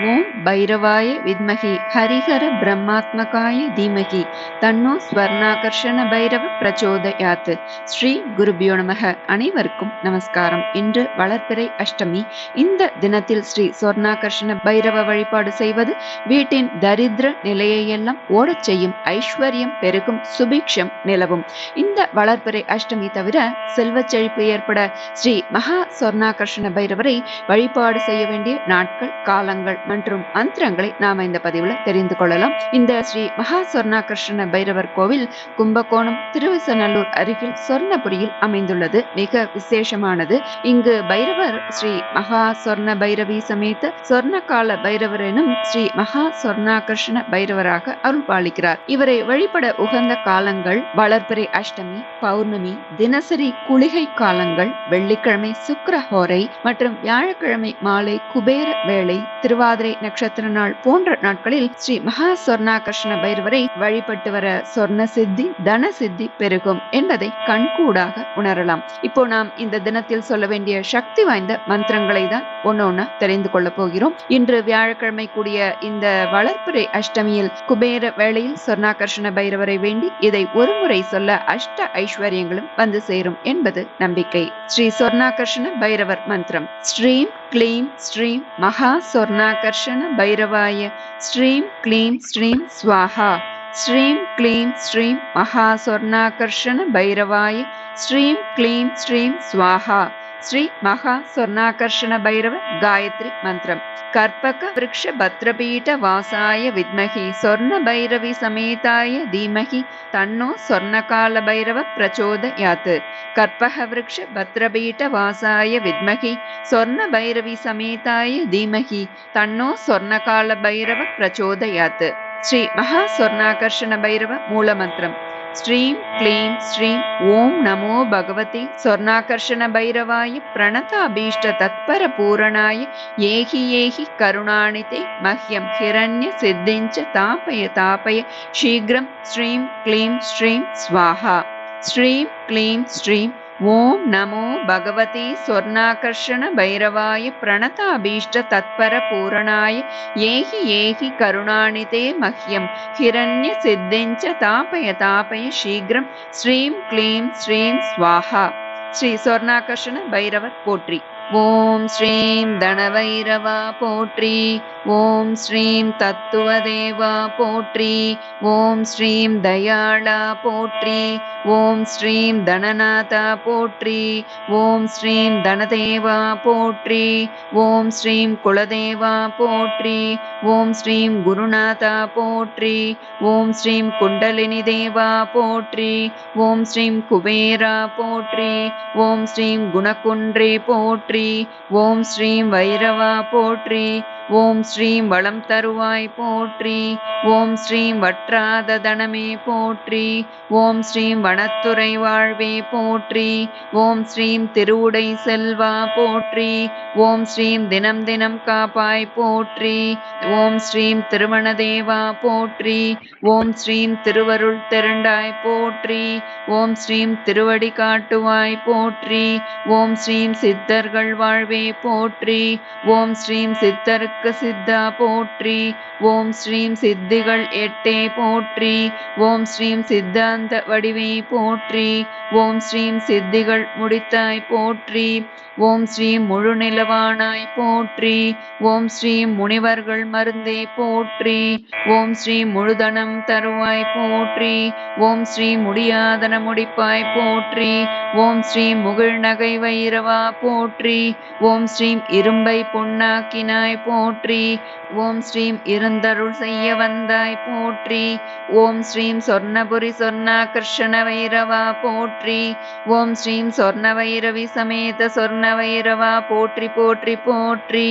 ஓம் பைரவாய வித்மகி ஹரிஹர பிரம்மாத்மகாய தீமகி தன்னோ ஸ்வர்ணாகர்ஷண பைரவ பிரச்சோதயாத். ஸ்ரீ குருபியோ நமக. அனைவருக்கும் நமஸ்காரம். இன்று வளர்ப்பிறை அஷ்டமி. இந்த தினத்தில் ஸ்ரீ ஸ்வர்ணாகர்ஷண பைரவ வழிபாடு செய்வது வீட்டின் தரித்திர நிலையையெல்லாம் ஓடச் செய்யும் ஐஸ்வர்யம் பெருகும் சுபிக்ஷம் நிலவும். இந்த வளர்ப்பிறை அஷ்டமி தவிர செல்வச் செழிப்பு ஏற்பட ஸ்ரீ மகா ஸ்வர்ணாகர்ஷண பைரவரை வழிபாடு செய்ய வேண்டிய நாட்கள் காலங்கள் மற்றும் மந்திரங்களை நாம இந்த பதிவுல தெரிந்து கொள்ளலாம். இந்த ஸ்ரீ மகா சொர்ணா கிருஷ்ண பைரவர் கோவில் கும்பகோணம் திருவிசநல்லூர் அருகில் சொர்ணபுரியில் அமைந்துள்ளது. மிக விசேஷமானது. இங்கு பைரவர் ஸ்ரீ மகா சொர்ண பைரவி சமேத சொர்ணகால பைரவர் எனும் ஸ்ரீ மகா சொர்ணா கிருஷ்ண பைரவராக அருள் பாலிக்கிறார். இவரை வழிபட உகந்த காலங்கள் வளர்பிறை அஷ்டமி பௌர்ணமி தினசரி குளிகை காலங்கள் வெள்ளிக்கிழமை சுக்கரஹோரை மற்றும் வியாழக்கிழமை மாலை குபேர வேளை திருவாதிரை நட்சத்திர நாள் போன்ற நாட்களில் ஸ்ரீ மகா சொர்ணாகர்ஷண பைரவரை வழிபட்டு வர சொர்ண சித்தி தன சித்தி பெருகும் என்பதை கண்கூடாக உணரலாம். இப்போ நாம் இந்த தினத்தில் சொல்ல வேண்டிய சக்தி வாய்ந்த மந்திரங்களை தான் ஒன்னு தெரிந்து கொள்ள போகிறோம். இன்று வியாழக்கிழமை கூடிய இந்த வளர்ப்புரை அஷ்டமியில் குபேர வேளையில் சொர்ணாகர்ஷண பைரவரை வேண்டி இதை ஒருமுறை சொல்ல அஷ்ட ஐஸ்வர்யங்களும் வந்து சேரும் என்பது நம்பிக்கை. ஸ்ரீ சொர்ணாகர்ஷண பைரவர் மந்திரம். ஸ்ரீம் క్లీం శ్రీం మహాస్వర్ణాకర్షణ భైరవాయ. శ్రీం క్లీం శ్రీం స్వాహ. శ్రీం క్లీం శ్రీం మహాస్వర్ణాకర్షణ భైరవాయ. శ్రీం క్లీం శ్రీం స్వాహ. ஸ்ரீ மகா சொர்ணாகர்ஷண பைரவ காயத்ரி மந்திரம். கற்பக விரக்ஷ பத்ரபீட வாசாய வித்மகி சொர்ண பைரவி சமேதாய தீமகி தன்னோ சொர்ணகால பைரவ பிரச்சோதயாத் கற்பக விரக்ஷ பத்ரபீட வாசாய வித்மகி சொர்ண பைரவி சமேதாய தீமகி தன்னோ சொர்ணகால பைரவ பிரச்சோதயாத் ஸ்ரீ மகா சொர்ணாகர்ஷண பைரவ மூலமந்திரம். श्रीं क्लीं श्रीं ॐ नमो भगवते स्वर्णाकर्षणभैरवाय प्रणताभीष्टतत्परपूरणाय येहि येहि करुणानिते मह्यं हिरण्य सिद्धिञ्च तापय तापय शीघ्रं श्रीं क्लीं श्रीं स्वाहा। श्रीं क्लीं श्रीं ஓம் நமோ பகவதி ஸ்வர்ணாகர்ஷண பைரவாய பிரணதாபீஷ்ட தத்பர பூரணாய ஏகி ஏகி கருணாநிதே மஹ்யம் ஹிரண்ய சித்திஞ்ச தாபய தாபய சீக்கிரம் ஸ்ரீம் க்ளீம் ஸ்ரீம் ஸ்வாஹா. ஸ்ரீ ஸ்வர்ணாகர்ஷண பைரவர் போற்றி. ஓம் ஸ்ரீம் தனவைரவா போற்றி ஓம் ஸ்ரீம் தத்துவதேவா போற்றி ஓம் ஸ்ரீம் தயாளா போற்றி ஓம் ஸ்ரீம் தனநாதா போற்றி ஓம் ஸ்ரீம் தனதேவா போற்றி ஓம் ஸ்ரீம் குலதேவா போற்றி ஓம் ஸ்ரீம் குருநாதா போற்றி ஓம் ஸ்ரீம் குண்டலினி தேவா போற்றி ஓம் ஸ்ரீம் குபேரா போற்றி ஓம் ஸ்ரீம் குணகுன்றே போற்றி போற்றி. ஓம் ஸ்ரீம் வைரவா போற்றி. ஓம் ஸ்ரீம் வளம் தருவாய் போற்றி ஓம் ஸ்ரீம் வற்றாத தனமே போற்றி ஓம் ஸ்ரீம் வனத்துறை வாழ்வே போற்றி ஓம் ஸ்ரீம் திருவுடை செல்வா போற்றி ஓம் ஸ்ரீம் தினம் தினம் காப்பாய் போற்றி ஓம் ஸ்ரீம் திருமண தேவா போற்றி ஓம் ஸ்ரீம் திருவருள் திரண்டாய் போற்றி ஓம் ஸ்ரீம் திருவடி காட்டுவாய் போற்றி ஓம் ஸ்ரீம் சித்தர்கள் வாழ்வே போற்றி ஓம் ஸ்ரீம் சித்தருக்கு சித்தா போற்றி. ஓம் ஸ்ரீம் சித்திகள் எட்டே போற்றி. ஓம் ஸ்ரீம் சித்தாந்த வடிவே போற்றி. ஓம் ஸ்ரீம் சித்திகள் முடித்தாய் போற்றி. ஓம் ஸ்ரீ முழு நிலவானாய் போற்றி. ஓம் ஸ்ரீ முனிவர்கள் மருந்தே போற்றி. ஓம் ஸ்ரீ முழுதனம் தருவாய் போற்றி. ஓம் ஸ்ரீ முடியாதன முடிப்பாய் போற்றி. ஓம் ஸ்ரீ முகிழ் நகை வைரவா போற்றி. ஓம் ஸ்ரீம் இரும்பை பொன்னாக்கினாய் போற்றி. ஓம் ஸ்ரீம் இருந்தருள் செய்ய வந்தாய் போற்றி. ஓம் ஸ்ரீம் சொர்ணபுரி சொர்ணா கிருஷ்ண வைரவா போற்றி. ஓம் ஸ்ரீம் சொர்ண வைரவி சமேத சொர்ண வைரவா போற்றி போற்றி போற்றி.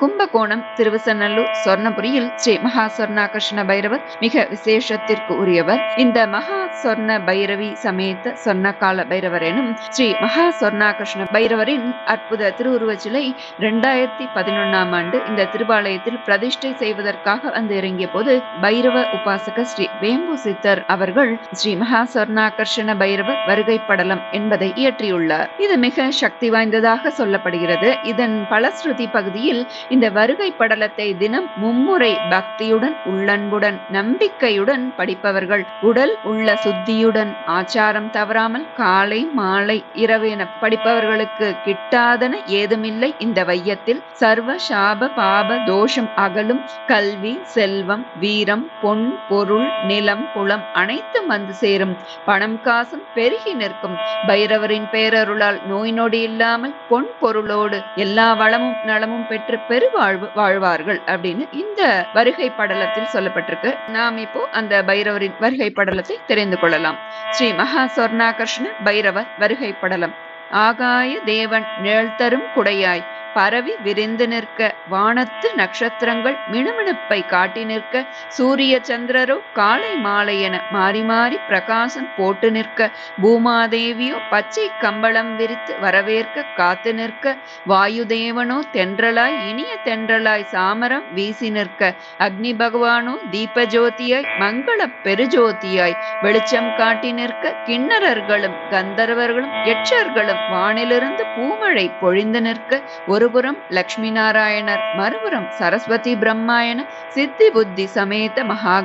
கும்பகோணம் திருவசநல்லூர் சொர்ணபுரியில் ஸ்ரீ மகா சொர்ணாகர்ஷண பைரவர் மிக விசேஷத்திற்கு உரியவர். இந்த மகா சொர்ண பைரவி சமேத்த சொர்ணகால பைரவர் எனும் ஸ்ரீ மகா சொர்ணாகர்ஷண பைரவரின் அற்புத திருவுருவ சிலை இரண்டாயிரத்தி பதினொன்னாம் ஆண்டு இந்த திருவாலயத்தில் பிரதிஷ்டை செய்வதற்காக வந்து இறங்கிய போது பைரவ உபாசக ஸ்ரீ வேம்பு சித்தர் அவர்கள் ஸ்ரீ மகா சொர்ணாகர்ஷண பைரவர் வருகை படலம் என்பதை இயற்றியுள்ளார். இது மிக சக்தி வாய்ந்ததாக சொல்லப்படுகிறது. இதன் பலஸ்ருதி பகுதியில் இந்த வருகை படலத்தை தினம் மும்முறை பக்தியுடன் உள்ளன்புடன் நம்பிக்கையுடன் படிப்பவர்கள் உடல் உள்ள சுத்தியுடன் ஆச்சாரம் தவறாமல் காலை மாலை இரவு என படிப்பவர்களுக்கு கிட்டாதன ஏதுமில்லை. இந்த வையத்தில் சர்வ சாப பாப தோஷம் அகலும் கல்வி செல்வம் வீரம் பொன் பொருள் நிலம் குளம் அனைத்தும் வந்து சேரும். பணம் காசும் பெருகி நிற்கும். பைரவரின் பேரருளால் நோய் நொடி இல்லாமல் பொன் பொருளோடு எல்லா வளமும் நலமும் பெற்று மறுவாழ்வு வாழ்வார்கள் அப்படின்னு இந்த வருகை படலத்தில் சொல்லப்பட்டிருக்கு. நாம் இப்போ அந்த பைரவரின் வருகை படலத்தை தெரிந்து கொள்ளலாம். ஸ்ரீ மகா சொர்ணாகர்ஷ்ண பைரவர் வருகை படலம் ஆகாய தேவன் நிழல் தரும் குடையாய். பரவி விரிந்து நிற்க வானத்து நட்சத்திரங்கள் மினுமினுப்பை காட்டி நிற்க சூரிய சந்திரரோ காலை மாலை என மாறி மாறி பிரகாசம் போட்டு நிற்க பூமாதேவியோ பச்சை கம்பளம் விரித்து வரவேற்க காத்து நிற்க வாயுதேவனோ தென்றலாய் இனிய தென்றலாய் சாமரம் வீசி நிற்க அக்னி பகவானோ தீபஜோதியாய் மங்கள பெருஜோதியாய் வெளிச்சம் காட்டி நிற்க கிண்ணறர்களும் கந்தர்வர்களும் யட்சர்களும் வானிலிருந்து பூமழை பொழிந்து நிற்க ஒருபுறம் லக்ஷ்மி நாராயணர் மறுபுறம் சரஸ்வதி பிரம்மாயன சித்தி புத்தி சமேத மகா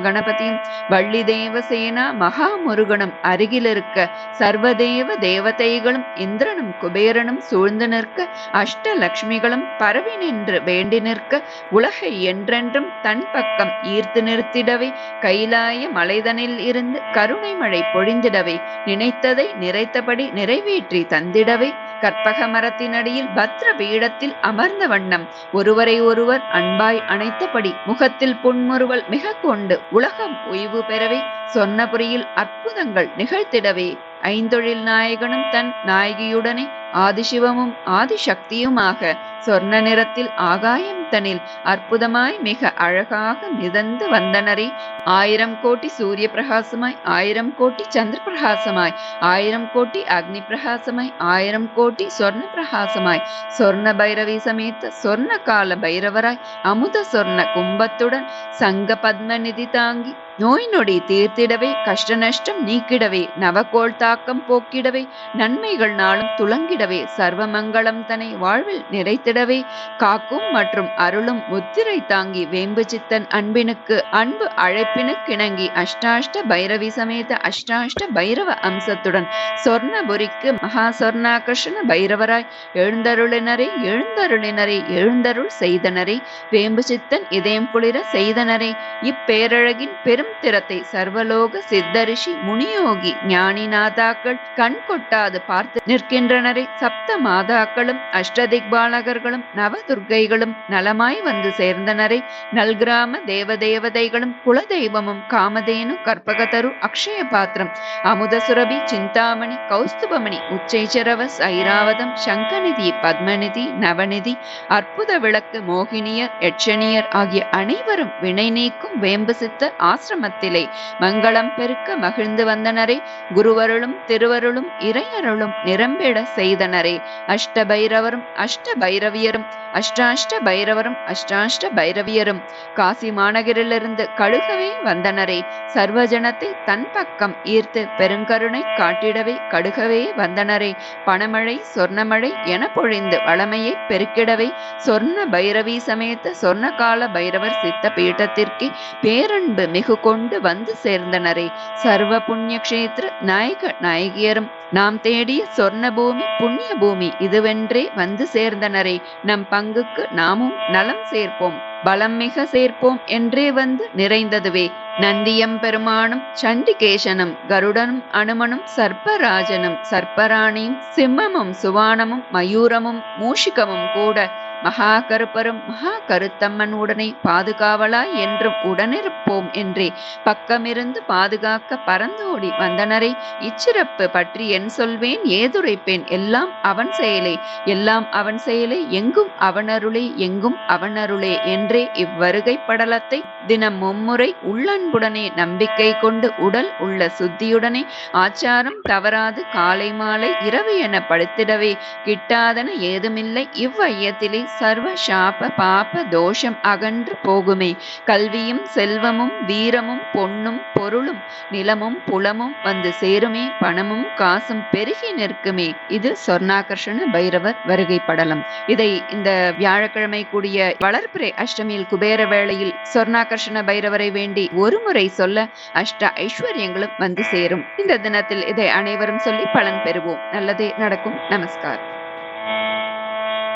வள்ளி தேவசேனா மகாமுருகனும் அருகில் இருக்க சர்வதேவ தேவதைகளும் இந்திரனும் குபேரனும் சூழ்ந்து நிற்க அஷ்ட லக்ஷ்மிகளும் பரவி நின்று வேண்டி நிற்க உலகை என்றென்றும் தன் பக்கம் ஈர்த்து நிறுத்திடவே கைலாய மலைதனில் இருந்து கருணை மழை பொழிந்திடவே நினைத்ததை நிறைத்தபடி நிறைவேற்றி தந்திடவே கற்பக மரத்தினடியில் பத்ர பீடத்தில் அமர்ந்த வண்ணம். ஒருவரை ஒருவர் அன்பாய் அணைத்தபடி முகத்தில் புன்முறுவல் மிக கொண்டு உலகம் ஓய்வு பெறவே சொன்னபுரியில் அற்புதங்கள் நிகழ்த்திடவே. ஐந்தொழில் நாயகனும் தன் நாயகியுடனே ஆதிசிவமும் ஆதிசக்தியுமாக சொர்ண நிறத்தில் ஆகாயம் தனில் அற்புதமாய் மிக அழகாக மிதந்து வந்தனரே. ஆயிரம் கோட்டி சூரிய பிரகாசமாய் ஆயிரம் கோட்டி சந்திர பிரகாசமாய் ஆயிரம் கோட்டி அக்னி பிரகாசமாய் ஆயிரம் கோட்டி சொர்ண பிரகாசமாய் சொர்ண பைரவி சமேத்த சொர்ண கால பைரவராய் அமுத சொர்ண கும்பத்துடன் சங்க பத்ம நிதி தாங்கி நோய் நொடி தீர்த்திடவே கஷ்ட நஷ்டம் நீக்கிடவே நவகோள் தாக்கம் போக்கிடவே நன்மைகள் நாளும் துளங்கி துலங்கிடவே சர்வமங்கலம் தன்னை வாழ்வில் நிறைத்திடவே. காக்கும் மற்றும் அருளும் முத்திரை தாங்கி வேம்பு சித்தன் அன்பினுக்கு அன்பு அழைப்பினுக்கிணங்கி அஷ்டாஷ்ட பைரவி சமேத அஷ்டாஷ்ட பைரவ அம்சத்துடன் சொர்ணபுரிக்கு மகா சொர்ணாகர்ஷண பைரவராய் எழுந்தருளினரே எழுந்தருளினரே எழுந்தருள் செய்தனரே. வேம்பு சித்தன் இதயம் குளிர செய்தனரே. இப்பேரழகின் பெரும் திறத்தை சர்வலோக சித்தரிஷி முனியோகி ஞானிநாதாக்கள் கண் கொட்டாது பார்த்து நிற்கின்றனரே. சப்த மாதாக்களும் அஷ்டதிக்பாலகர்களும் நவதுர்க்கைகளும் நலமாய் வந்து சேர்ந்தனரை. நல்கிராம தேவதேவதைகளும் குலதெய்வமும் காமதேனு கற்பகதரு அக்ஷய பாத்திரம் அமுதசுரபி சிந்தாமணி கௌஸ்துபமணி உச்சைச்சரவஸ் ஐராவதம் சங்கநிதி பத்மநிதி நவநிதி அற்புத விளக்கு மோகினியர் எட்சணியர் ஆகிய அனைவரும் வினை நீக்கும் வேம்பு சித்த ஆசிரமத்திலே மங்களம் பெருக்க மகிழ்ந்து வந்தனரை. குருவருளும் திருவருளும் இறையருளும் நிரம்பிட செய்த செய்தனரே அஷ்டபைரவரும் அஷ்டபைரவியரும் அஷ்டாஷ்ட பைரவரும் அஷ்டாஷ்ட பைரவியரும் காசி மாநகரிலிருந்து கழுகவே வந்தனரே. சர்வஜனத்தை தன் பக்கம் ஈர்த்து பெருங்கருணை காட்டிடவே கடுகவே வந்தனரே. பணமழை சொர்ணமழை என பொழிந்து வளமையை பெருக்கிடவே சொர்ண பைரவி சமேத சொர்ணகால பைரவர் சித்த பீட்டத்திற்கு பேரன்பு மிகு கொண்டு வந்து சேர்ந்தனரே. சர்வ புண்ணிய கஷேத்திர நாயக நாயகியரும் நாம் தேடிய சொர்ண பூமி புண்ணிய பூமி இதுவென்றே வந்து சேர்ந்தனரே நம் பங்குக்கு நாமும் நலம் சேர்ப்போம் பலம் மிக சேர்ப்போம் என்றே வந்து நிறைந்ததுவே. நந்தியம் பெருமானும் சண்டிகேசனும் கருடனும் அனுமனும் சர்ப்பராஜனும் சர்ப்பராணியும் சிம்மமும் சுவானமும் மயூரமும் மூஷிகமும் கூட மகாகருப்பரும் மகா கருத்தம்மன் உடனே பாதுகாவலாய் என்றும் உடனிருப்போம் என்றே பக்கமிருந்து பாதுகாக்க பறந்தோடி வந்தனரை இச்சிறப்பு பற்றி என் சொல்வேன் ஏதுரைப்பேன் எல்லாம் அவன் செயலே எல்லாம் அவன் செயலே எங்கும் அவனருளே எங்கும் அவனருளே என்றே இவ்வருகை படலத்தை தினம் மும்முறை உள்ளன்புடனே நம்பிக்கை கொண்டு உடல் உள்ள சுத்தியுடனே ஆச்சாரம் தவறாது காலை மாலை இரவு என படுத்திடவே கிட்டாதன ஏதுமில்லை இவ்வையத்திலே சர்வ சாப பாப தோஷம் அகன்று போகுமே. கல்வியும் செல்வமும் வீரமும் பொன்னும் பொருளும் நிலமும் புலமும் வந்து சேருமே. பணமும் காசும் பெருகி நிற்குமே. இது சொர்ணாகர்ஷண பைரவர் வருகை படலம். இதை இந்த வியாழக்கிழமை கூடிய வளர்பிறை அஷ்டமியில் குபேர வேளையில் சொர்ணாகர்ஷண பைரவரை வேண்டி ஒரு முறை சொல்ல அஷ்ட ஐஸ்வர்யங்களும் வந்து சேரும். இந்த தினத்தில் இதை அனைவரும் சொல்லி பலன் பெறுவோம். நல்லதே நடக்கும். நமஸ்காரம்